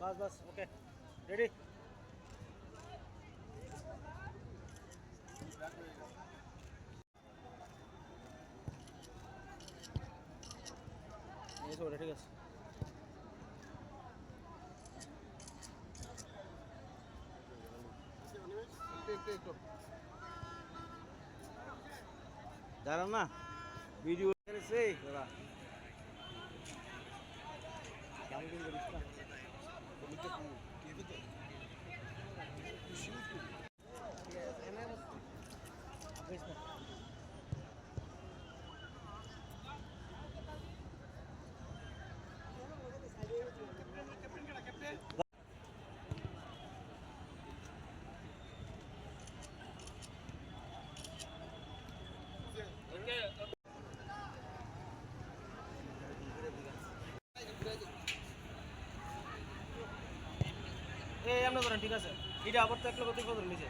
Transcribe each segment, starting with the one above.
বাস বাস okay ready ঠিক আছে। যারা না ভিডিও করেছে ওরা এই এমন করেন ঠিক আছে? এটা আবার তো এক লোক কত নিচে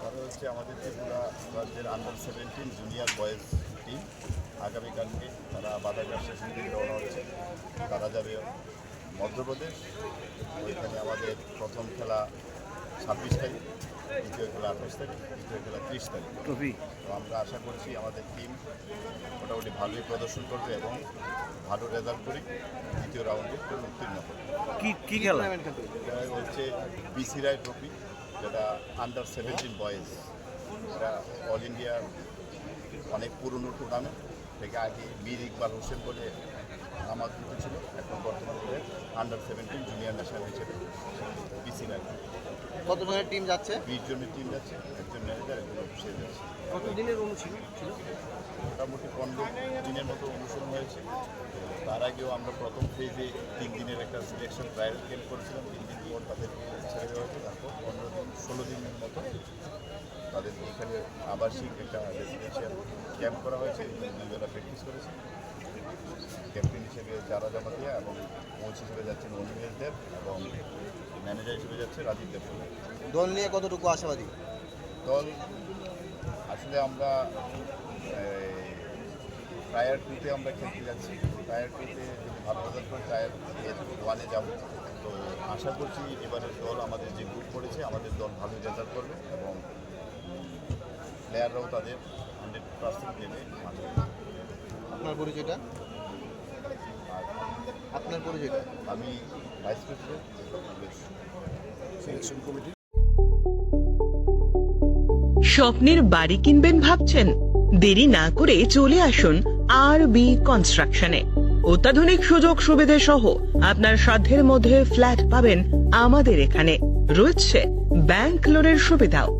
তারা হচ্ছে আমাদের ত্রিপুরা রাজ্যের under seventeen junior boys team আগামীকালকে তারা বাদাঘাট স্টেশন থেকে রওনা হচ্ছে। তারা যাবে মধ্যপ্রদেশ। ওইখানে আমাদের প্রথম খেলা ছাব্বিশ তারিখ। দ্বিতীয় খেলা আঠাশ তারিখ তৃতীয় খেলা ত্রিশ তারিখ ট্রফি। তো আমরা আশা করছি আমাদের টিম মোটামুটি ভালোই প্রদর্শন করবে এবং ভালো রেজাল্ট করে দ্বিতীয় রাউন্ডে উত্তীর্ণ করবে কি কি খেলা? হচ্ছে বিসি রায় ট্রফি যেটা আন্ডার সেভেন্টিন বয়েজ এটা অল ইন্ডিয়ার অনেক পুরনো টুর্নামেন্ট থেকে আগে মীর ইকবাল হোসেন বলে আমার দুটো ছিল এখন বর্তমানে আন্ডার সেভেন্টিন জুনিয়র ন্যাশনাল হিসেবে বিসি রায় কত জনের টিম যাচ্ছে? বিশ জনের টিম যাচ্ছে একজন ম্যানেজার একজন অফিসে যাচ্ছে। কত দিনের অনুশীলন ছিল? মোটামুটি পনেরো দিনের মতো অনুশীলন হয়েছে। তার আগেও আমরা প্রথম ফেজে তিন দিনের একটা সিলেকশন ট্রায়াল গেম করেছিলাম। তিন দিন পর তাদের ছেড়ে দেওয়া হয়েছে। তারপর পনেরো দিন ষোলো দিনের মতো তাদের এখানে আবাসিক একটা রেসিডেন্সিয়াল ক্যাম্প করা হয়েছে। দুই বেলা প্র্যাকটিস করেছে ক্যাপ্টেন হিসেবে যারা জামাতিয়া এবং কোচ হিসেবে যাচ্ছেন অনিমেশ দেব এবং ম্যানেজার হিসেবে যাচ্ছে রাজীব দেব। দল নিয়ে কতটুকু আশাবাদী? দল আসলে আমরা টায়ার টুতে আমরা খেলতে যাচ্ছি। টায়ার টুতে যদি ভালো রেজাল্ট করে টায়ার ওয়ানে যাব। তো আশা করছি এবারের দল আমাদের যে গ্রুপ করেছে আমাদের দল ভালো রেজাল্ট করবে এবং প্লেয়াররাও তাদের হান্ড্রেড পার্সেন্ট দেবে। মাঠে। আপনার পরিচয়টা? আপনার পরিচয়টা? আমি ভাইস প্রেসিডেন্ট সিলেকশন কমিটি। স্বপ্নের বাড়ি কিনবেন ভাবছেন? দেরি না করে চলে আসুন আর বি কনস্ট্রাকশনে অত্যাধুনিক সুযোগ সুবিধে সহ আপনার সাধ্যের মধ্যে ফ্ল্যাট পাবেন আমাদের এখানে। রয়েছে ব্যাংক লোনের সুবিধাও।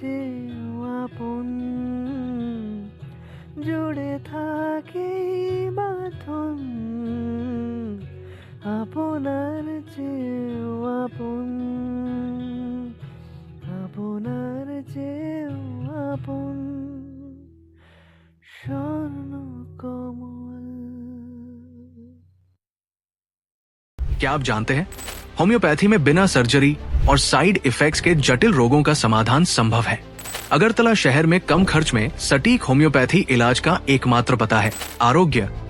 চেয়েও আপন। জুড়ে থাকে বাথন আপনার চেয়েও আপন। আপনার চেয়েও আপন। স্বর্ণ क्या आप जानते हैं? होम्योपैथी में बिना सर्जरी और साइड इफेक्ट्स के जटिल रोगों का समाधान संभव है। अगरतला शहर में कम खर्च में सटीक होम्योपैथी इलाज का एकमात्र पता है। Arogya